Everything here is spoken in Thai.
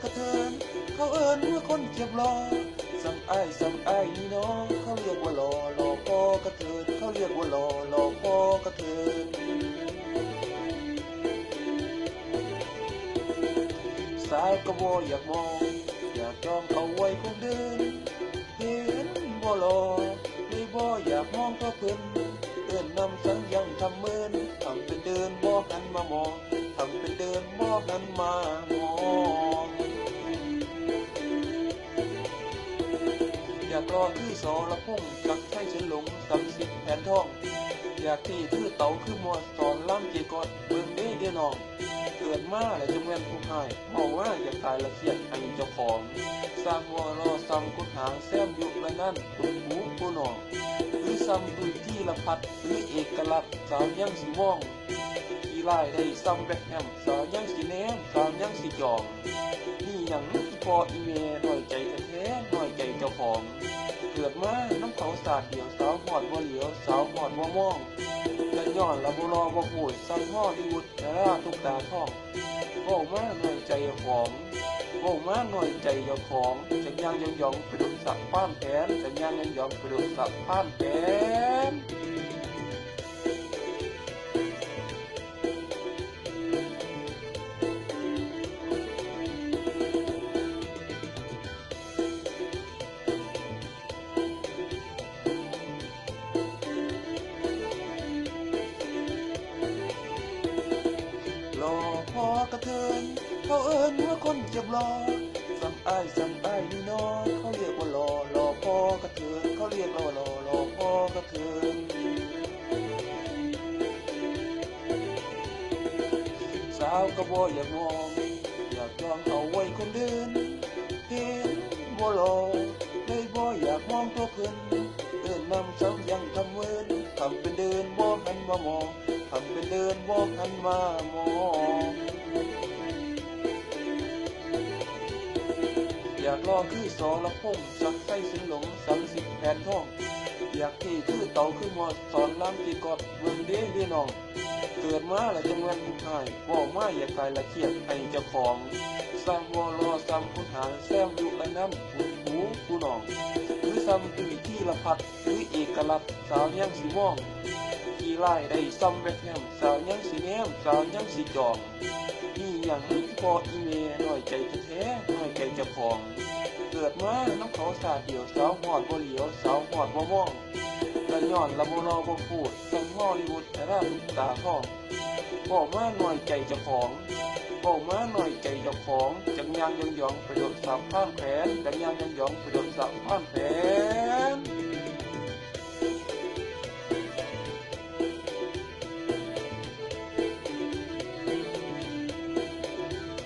เขาเอิ้นว่าคนเจ็บรอสังอ้สังอ้นี่เนาะเขาเรียกว่าหล่อหล่อพอกระเถิดเขาเรียกว่าหล่อหล่อพอกระเถิดสาวก็บ่อยากมองอยากจองเอาไว้คงเดินเห็นบ่หล่อเลยบ่อยากมองเพราะเพิ่นเอิ้นนำสังยังทำเมินทำเป็นเดินบ่หันมามองทำเป็นเดินบ่หันมามอง อคือสอละพุ่งจักให้ฉันหลงสำสิบแผ่นทอง อยากที่คือเต่าคือมวดสอนล่ำเจกอดเบิ่งเด้เดียนอง เกิดมาแล้วจะแม่นผู้หายมองว่าอยากตายละเครียดให้เจ้าของสร้างวัวรอซ้ำกุดหางแซมยุละนั่นตุนหูผู้น้องหรือซ้ำตุยที่ละพัดหรือเอกลักษณ์สาวยังสิมองอีไล่ได้ซ้ำแบกแฮมสาวยังสิแนมสาวยังสิจองนี่หยังพออีเมหน่อยใจแท้หน่อยใจเจ้าของ กิดมาน้ำเขาสาดเดียวสาวหอดว่เหลียวสาวหอดบ่มองจะย้อนละบุรอบ่พูดซ้ำฮอดอีวุฒและทุกตาท่องเว้ามาหน่อยใจหอมโอม้ามาหน่อยใจยอของจักยางยองยองกระดุสักป้านแผนจักยางยองยองกระดุสักป้านแผนะเทินเขาเอิ้นว่าคนเจ็บรอสัมอ้ายสัมอ้ายนี่น้อเขาเรียกว่ารอรอพ่อกระเทินเขาเรียกรอรอรอพ่อกระเทินสาวก็บ่อยากมองอยากจองเอาไว้คนเดินเห็นบ่รอเลยบ่อยากมองตัวเพิ่นเอิ้นนำซ้ำยังทำเวินทำเป็นเดินบ่หันมามองทำเป็นเดินมองหันมามอง อยากลองคือสอละพงสักไส้สินหลงสังสิบแผนทอง อยากที่คือเต่าคือหมอดสอนล้ำที่กอดเมืองเด้เด้น้อง เกิดมาแล้วจังเวนผู้ชายว่ามาอย่าตายละเคียดให้เจ้าของสร้างวอรอซ้ำคุณหางแซมอยู่ละน้ำหูหูผู้น้อง หรือซ้ำตุยที่ละพัดหรือเอกลักษณ์สาวยังสีม่อง ไล่ได้ซ้ำแบกแฮมสาวยังสีแนมสาวยังสีจองนี่อย่างนี้พออีเมหน่อยใจจะแท้หน่อยใจจะของ เกิดมาน้ำเขาสาดเดียวสาวหอดบ่เหลียวสาวหอดบ่มองละย้อนละโมรอบ่พูดสังฮอลิวุดแต่ละลูกตาท่องบอกมาหน่อยใจจะของบอกมาหน่อยใจจ้าของจังยางยองยองๆประโยชน์สามข้านแผนจังยางยองยองๆประโยชน์สามข้านแผน